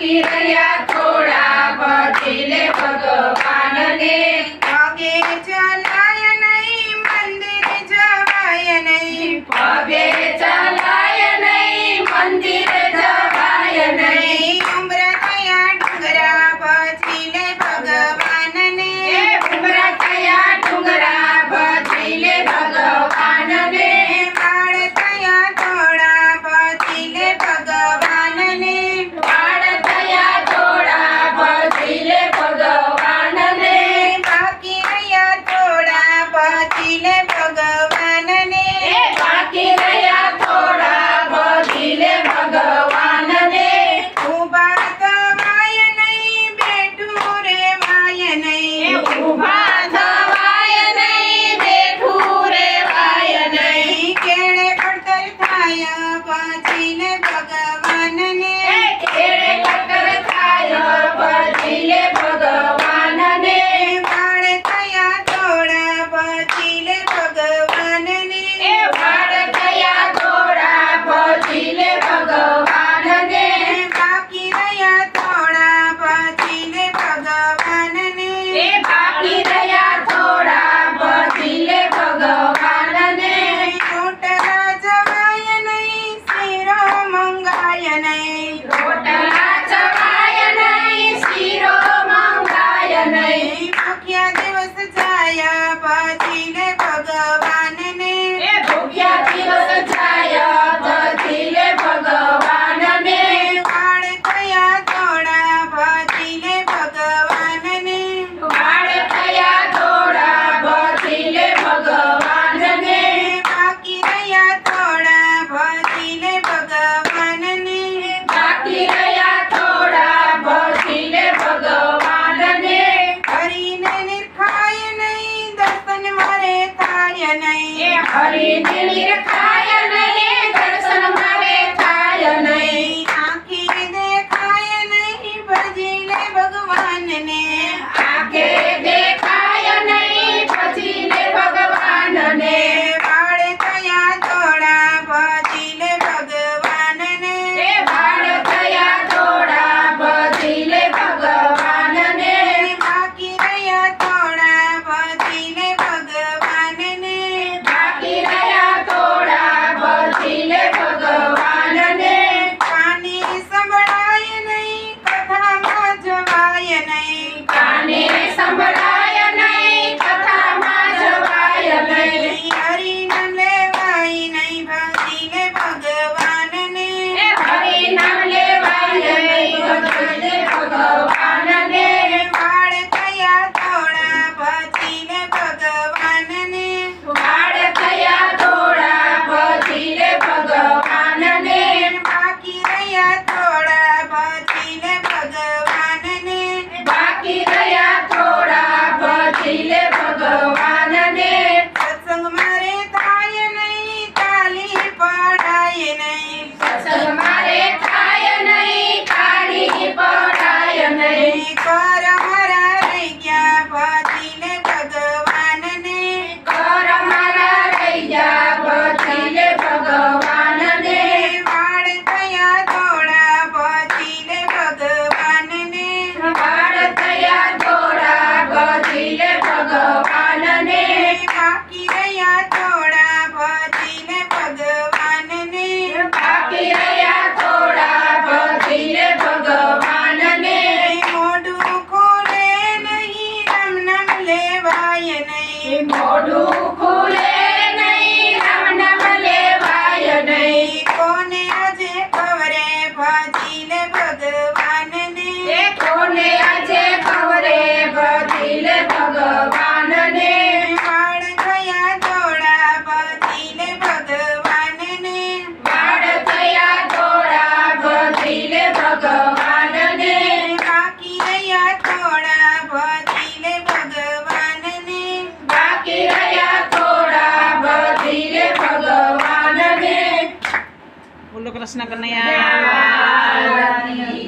કિરયા થોડા ભજીલે ભગવાનને. પગે ચલાય નહીં મંદિર જવાય નહીં. પગે ચલાય નહીં મંદિર જવાય નહીં. ઉમરા થયા ડુંગરા ભજીલે ભગવાન ને ભગવાનને બાકી રહ્યા થોડા ભજીલે ભગવાનને ઉભા થવાય નહીં બેઠું રે વાય નહીં ઉભા થવાય નહીં બેઠું રે વાય નહીં કેળે પડતર થાય પછીને Give me the fire. સંભળાય નહીં કથામાં જવાય નહીં. હરિન લેવાય નહીં ભક્તિને ભગવાનને. હરિન લેવાય નહીં ભક્તિને ભગવાનને. વાળ થયા થોડા ભક્તિને ભગવાનને. વાળ થયા થોડા ભક્તિને ભગવાનને. બાકી રહ્યા કોર મારા રહી ગયા ભજીને ભગવાનને કોર મારા રહી ગયા ભજીને ભગવાનને વાળ થયા થોડા ભજીને ભગવાનને વાળ થયા થોડા ભજીને ભગવાનને બાકી રહ્યા untuk senang kena, ya. ya